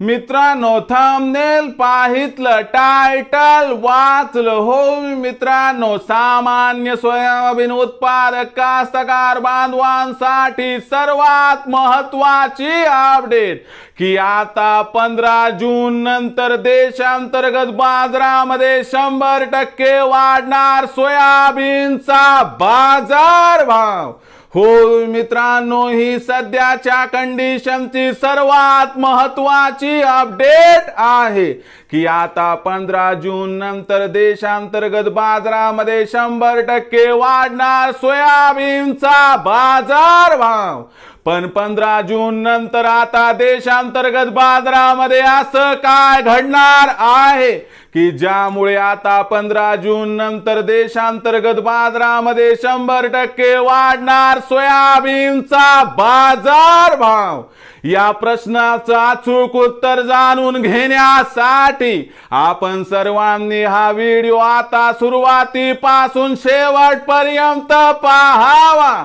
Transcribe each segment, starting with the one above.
मित्रांनो thumbnail पाहितलं title वाचलं हो मित्रांनो. सामान्य सोयाबीन उत्पादक कास्तकार बांधवांसाठी सर्वात महत्वाची अपडेट की आता पंधरा जून नंतर देशांतर्गत बाजारामध्ये शंभर टक्के वाढणार सोयाबीनचा बाजार भाव हो मित्रांनो ही सध्याच्या कंडिशनची सर्वात महत्वाची अपडेट आहे की आता पंधरा जून नंतर देशांतर्गत बाजारामध्ये शंभर टक्के वाढणार सोयाबीनचा बाजार भाव पण पंधरा जून नंतर आता देशांतर्गत बाजारामध्ये असं काय घडणार आहे? की ज्यामुळे आता पंधरा जून नंतर देशांतर्गत बाजारामध्ये शंभर टक्के वाढणार सोयाबीनचा बाजार भाव या प्रश्नाचं अचूक उत्तर जाणून घेण्यासाठी आपण सर्वांनी हा व्हिडिओ आता सुरुवातीपासून शेवटपर्यंत पाहावा.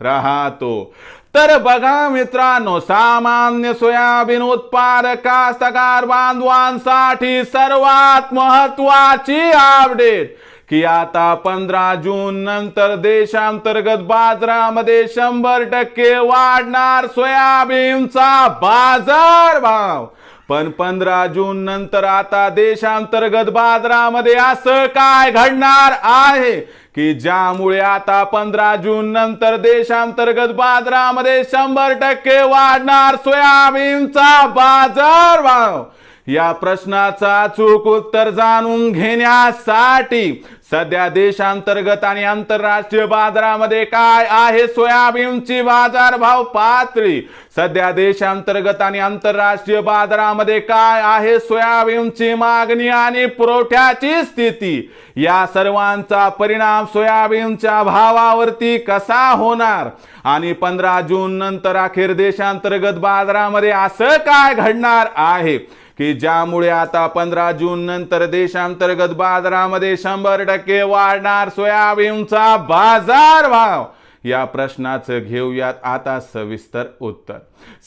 राहतो. तर बघा मित्रांनो सामान्य सोयाबीन उत्पादक कास्तकार बांधवांसाठी सर्वात महत्वाची अपडेट की आता पंधरा जून नंतर देशांतर्गत बाजारामध्ये शंभर टक्के वाढणार सोयाबीनचा बाजार भाव पण पंधरा जून नंतर आता देशांतर्गत बाजारामध्ये असं काय घडणार आहे? की ज्यामुळे आता पंधरा जून नंतर देशांतर्गत बाजारामध्ये शंभर टक्के वाढणार सोयाबीनचा बाजार भाव? या प्रश्नाचा अचूक उत्तर जाणून घेण्यासाठी सध्या देशांतर्गत आणि आंतरराष्ट्रीय बाजारामध्ये काय आहे? सोयाबीनची बाजारभाव पातळी. सध्या देशांतर्गत आणि आंतरराष्ट्रीय बाजारामध्ये काय आहे? सोयाबीनची मागणी आणि पुरवठ्याची स्थिती. या सर्वांचा परिणाम सोयाबीनच्या भावावरती कसा होणार? आणि पंधरा जून नंतर अखेर देशांतर्गत बाजारामध्ये असं काय घडणार आहे? की ज्यामुळे आता पंधरा जून नंतर देशांतर्गत बाजारामध्ये शंभर टक्के वाढणार सोयाबीनचा बाजार भाव या प्रश्नाचं घेऊयात आता सविस्तर उत्तर.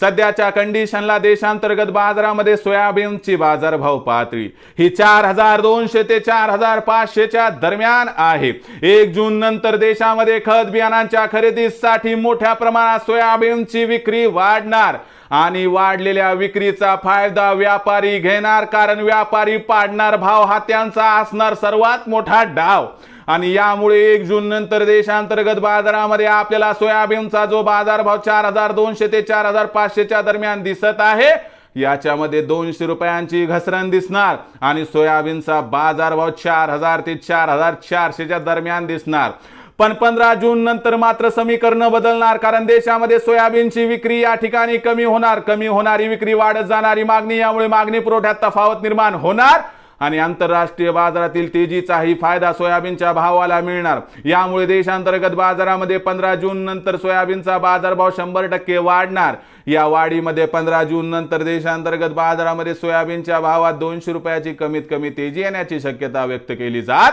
सध्याच्या कंडिशनला देशांतर्गत बाजारामध्ये सोयाबीनची बाजारभाव पातळी. ही चार हजार दोनशे ते चार हजार पाचशेच्या दरम्यान आहे. एक जून नंतर देशामध्ये खत बियाणांच्या खरेदीसाठी मोठ्या प्रमाणात सोयाबीनची विक्री वाढणार आणि वाढलेल्या विक्रीचा फायदा व्यापारी घेणार कारण व्यापारी पाडणार भाव हा त्यांचा असणार सर्वात मोठा डाव. आणि यामुळे एक जून नंतर देशांतर्गत बाजारामध्ये आपल्याला सोयाबीनचा जो बाजारभाव चार हजार दोनशे ते चार हजार पाचशेच्या दरम्यान दिसत आहे. याच्यामध्ये दोनशे रुपयांची घसरण दिसणार आणि सोयाबीनचा बाजारभाव चार हजार ते चार हजार चारशेच्या दरम्यान दिसणार. पण पंधरा जून नंतर मात्र समीकरण बदलणार कारण देशामध्ये सोयाबीनची विक्री या ठिकाणी कमी होणार. कमी होणारी विक्री वाढत जाणारी मागणी यामुळे मागणी पुरवठ्यात तफावत निर्माण होणार. आणि आंतरराष्ट्रीय बाजारातील तेजीचाही फायदा सोयाबीनच्या भावाला मिळणार. यामुळे देशांतर्गत बाजारामध्ये पंधरा जून नंतर सोयाबीनचा बाजारभाव शंभर टक्के वाढणार. या वाढीमध्ये पंधरा जून नंतर देशांतर्गत बाजारामध्ये सोयाबीनच्या भावात दोनशे रुपयाची कमीत कमी तेजी येण्याची शक्यता व्यक्त केली जात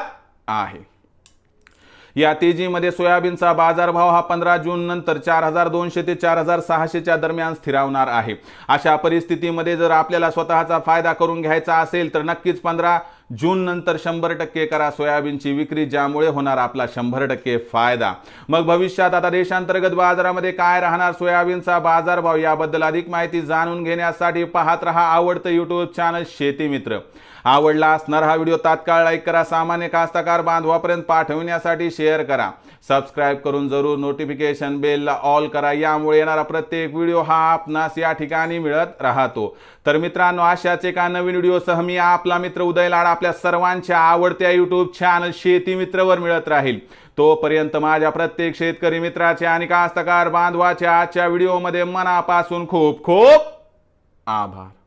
आहे. या तेजीमध्ये सोयाबीनचा बाजारभाव हा पंधरा जून नंतर चार हजार दोनशे ते चार हजार सहाशेच्या दरम्यान स्थिरावणार आहे. अशा परिस्थितीमध्ये जर आपल्याला स्वतःचा फायदा करून घ्यायचा असेल तर नक्कीच पंधरा जून नंतर शंभर टक्के करा सोयाबीनची विक्री ज्यामुळे होणार आपला शंभर टक्के फायदा. मग भविष्यात आता देशांतर्गत बाजारामध्ये काय राहणार सोयाबीनचा बाजारभाव याबद्दल अधिक माहिती जाणून घेण्यासाठी पाहत रहा आवडतं युट्यूब चॅनल शेती मित्र. आवडला असणार हा व्हिडिओ तात्काळ लाईक करा सामान्य कास्तकार बांधवापर्यंत पाठवण्यासाठी शेअर करा. सबस्क्राईब करून जरूर नोटिफिकेशन बेलला ऑल करा यामुळे येणारा प्रत्येक व्हिडिओ हा आपणास या ठिकाणी मिळत राहतो. तर मित्रांनो अशाच एका नवीन व्हिडिओसह मी आपला मित्र उदय लाडा आपल्या सर्वांच्या आवडत्या यूट्यूब चॅनल शेती मित्रवर मिळत राहील. तोपर्यंत माझ्या प्रत्येक शेतकरी मित्राचे आणि कास्तकार बांधवाच्या आजच्या व्हिडिओमध्ये मनापासून खूप खूप आभार.